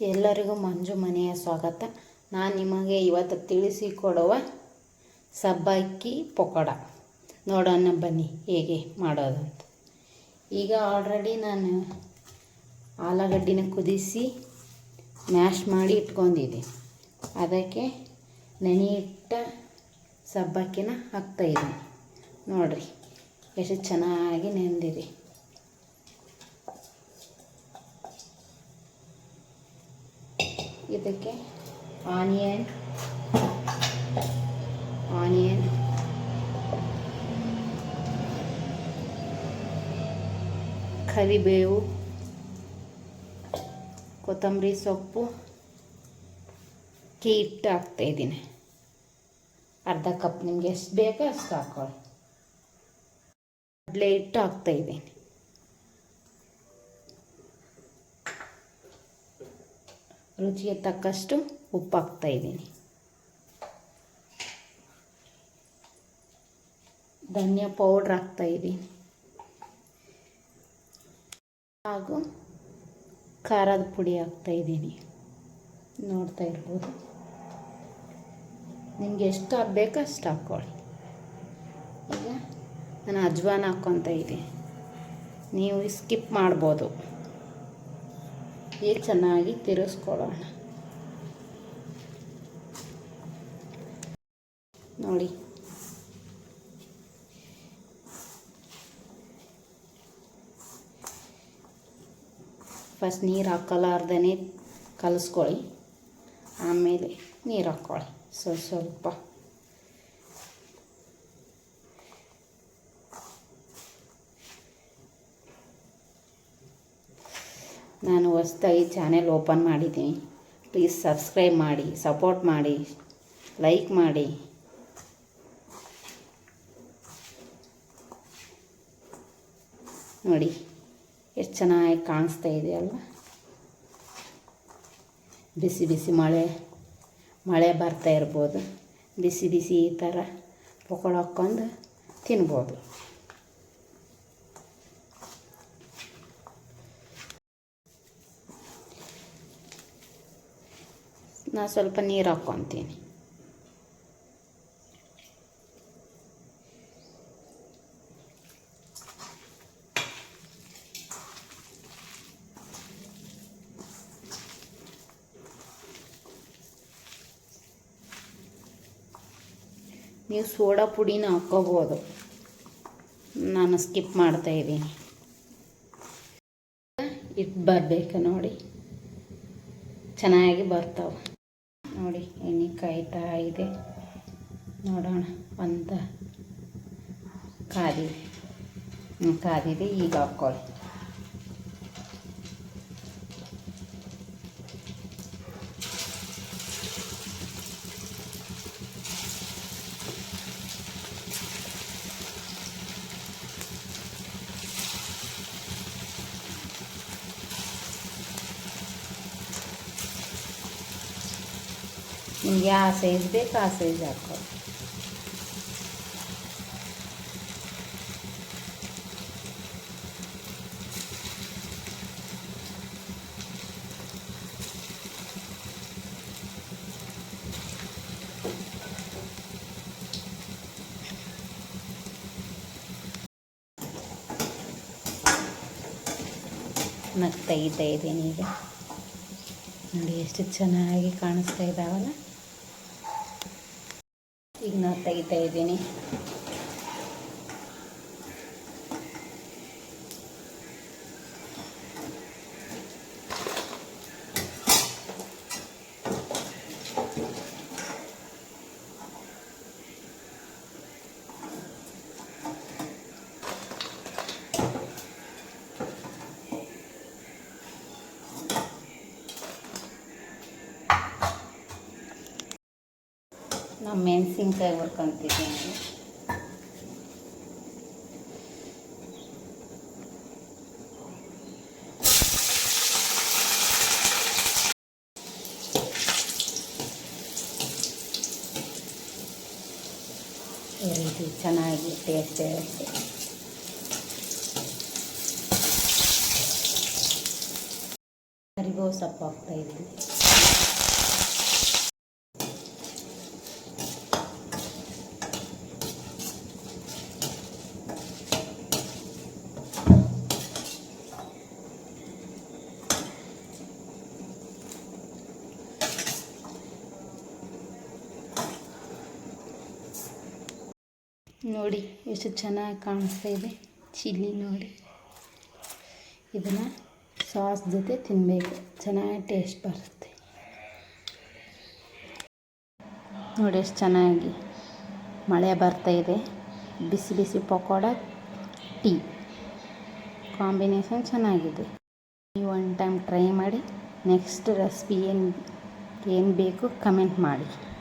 ಎಲ್ಲರಿಗೂ ಮಂಜು ಮನೆಯ ಸ್ವಾಗತ. ನಾನು ನಿಮಗೆ ಇವತ್ತು ತಿಳಿಸಿಕೊಡುವ ಸಬ್ಬಕ್ಕಿ ಪಕೋಡ. ನೋಡೋಣ ಬನ್ನಿ ಹೇಗೆ ಮಾಡೋದು ಅಂತ. ಈಗ ಆಲ್ರೆಡಿ ನಾನು ಆಲೂಗಡ್ಡಿನ ಕುದಿಸಿ ಮ್ಯಾಶ್ ಮಾಡಿ ಇಟ್ಕೊಂಡಿದ್ದೆ. ಅದಕ್ಕೆ ನೆನೆಯಿಟ್ಟ ಸಬ್ಬಕ್ಕಿನ ಹಾಕ್ತಾಯಿದ್ದೀನಿ ನೋಡಿರಿ, ಎಷ್ಟು ಚೆನ್ನಾಗಿ ನೆಂದಿದೆ. ಇದಕ್ಕೆ ಆನಿಯನ್ ಆನಿಯನ್, ಕರಿಬೇವು, ಕೊತ್ತಂಬರಿ ಸೊಪ್ಪು. ಅಕ್ಕಿ ಹಿಟ್ಟು ಹಾಕ್ತಾಯಿದ್ದೀನಿ ಅರ್ಧ ಕಪ್ ನಿಮಗೆ ಎಷ್ಟು ಬೇಕೋ ಅಷ್ಟು ಹಾಕ್ಕೊಳ್ಳಿ ಕಡಲೆ ಹಿಟ್ಟು ಹಾಕ್ತಾಯಿದ್ದೀನಿ ರುಚಿಗೆ ತಕ್ಕಷ್ಟು ಉಪ್ಪು ಹಾಕ್ತಾ ಇದ್ದೀನಿ. ಧನಿಯಾ ಪೌಡ್ರ್ ಹಾಕ್ತಾ ಇದ್ದೀನಿ. ಹಾಗೂ ಖಾರದ ಪುಡಿ ಹಾಕ್ತಾ ಇದ್ದೀನಿ. ನೋಡ್ತಾ ಇರ್ಬೋದು. ನಿಮಗೆ ಎಷ್ಟು ಹಾಕ್ಬೇಕು ಅಷ್ಟು ಹಾಕ್ಕೊಳ್ಳಿ. ಈಗ ನಾನು ಅಜ್ವಾನ ಹಾಕ್ಕೊತ ಇದ್ದೀನಿ. ನೀವು ಸ್ಕಿಪ್ ಮಾಡ್ಬೋದು. ಈಗ ಚೆನ್ನಾಗಿ ತಿರುಗಿಸ್ಕೊಳ್ಳೋಣ. ನೋಡಿ. ಫಸ್ಟ್ ನೀರು ಹಾಕಲಾರ್ದೇ ಕಲಿಸ್ಕೊಳ್ಳಿ. ಆಮೇಲೆ ನೀರು ಹಾಕ್ಕೊಳ್ಳಿ. ಸ್ವಲ್ಪ ಸ್ವಲ್ಪ. ನಾನು ಹೊಸ್ದಾಗಿ ಚಾನೆಲ್ ಓಪನ್ ಮಾಡಿದ್ದೀನಿ. ಪ್ಲೀಸ್ ಸಬ್ಸ್ಕ್ರೈಬ್ ಮಾಡಿ, ಸಪೋರ್ಟ್ ಮಾಡಿ, ಲೈಕ್ ಮಾಡಿ. ನೋಡಿ, ಎಷ್ಟು ಚೆನ್ನಾಗಿ ಕಾಣಿಸ್ತಾ ಇದೆ ಅಲ್ವಾ? ಬಿಸಿ ಬಿಸಿ ಮಳೆ ಮಳೆ ಬರ್ತಾ ಇರ್ಬೋದು. ಬಿಸಿ ಬಿಸಿ ಈ ಥರ ಪಕೋಡ ಹಾಕ್ಕೊಂಡು ತಿನ್ಬೋದು. ನಾ ಸ್ವಲ್ಪ ನೀರು ಹಾಕ್ಕೊತೀನಿ ನೀವು ಸೋಡಾ ಪುಡಿನ ಹಾಕ್ಕೋಬೋದು ನಾನು ಸ್ಕಿಪ್ ಮಾಡ್ತಾ ಇದ್ದೀನಿ. ಇಟ್ಟು ಬರಬೇಕು ನೋಡಿ. ಚೆನ್ನಾಗಿ ಬರ್ತಾವೆ. ನೋಡಿ ಎಣ್ಣೆ ಕಾಯ್ತಾ ಇದೆ. ನೋಡೋಣ ಅಂತ ಕಾದಿದೆ. ಕಾದಿದೆ ಈಗ ಹಾಕ್ಕೊಳ್ಳಿ. ನಿಮ್ಗೆ ಯಾವ ಸೈಜ್ ಬೇಕು ಆ ಸೈಜ್ ಹಾಕೋ ನಗ್ ತೆಗಿತಾ ಇದ್ದೀನಿ ಈಗ ನೋಡಿ ಎಷ್ಟು ಚೆನ್ನಾಗಿ ಕಾಣಿಸ್ತಾ ಇದ್ದಾವಲ್ಲ. ಈಗ ನಾನು ತೆಗಿತಾ ಇದ್ದೀನಿ ನಾವು ಮೆಣಸಿನ್ಕಾಯಿ ಹುರ್ಕೊಂತಿದ್ದೀನಿ ಈ ರೀತಿ ಚೆನ್ನಾಗಿ ಟೇಸ್ಟ್ ಇರುತ್ತೆ. ಕರಿಬೇವು ಸೊಪ್ಪು ಹಾಕ್ತಾಯಿದ್ದೀನಿ ನೋಡಿ, ಎಷ್ಟು ಚೆನ್ನಾಗಿ ಕಾಣಿಸ್ತಾ ಇದೆ. ಚಿಲ್ಲಿ ನೋಡಿ. ಇದನ್ನು ಸಾಸ್ ಜೊತೆ ತಿನ್ನಬೇಕು ಚೆನ್ನಾಗಿ ಟೇಸ್ಟ್ ಬರುತ್ತೆ. ನೋಡಿ ಎಷ್ಟು ಚೆನ್ನಾಗಿ ಮಳೆ ಬರ್ತಾ ಇದೆ. ಬಿಸಿ ಬಿಸಿ ಪಕೋಡ, ಟೀ. ಕಾಂಬಿನೇಷನ್ ಚೆನ್ನಾಗಿದೆ. ನೀವು ಒನ್ ಟೈಮ್ ಟ್ರೈ ಮಾಡಿ, ನೆಕ್ಸ್ಟ್ ರೆಸಿಪಿ ಏನು ಏನು ಬೇಕು ಕಮೆಂಟ್ ಮಾಡಿ.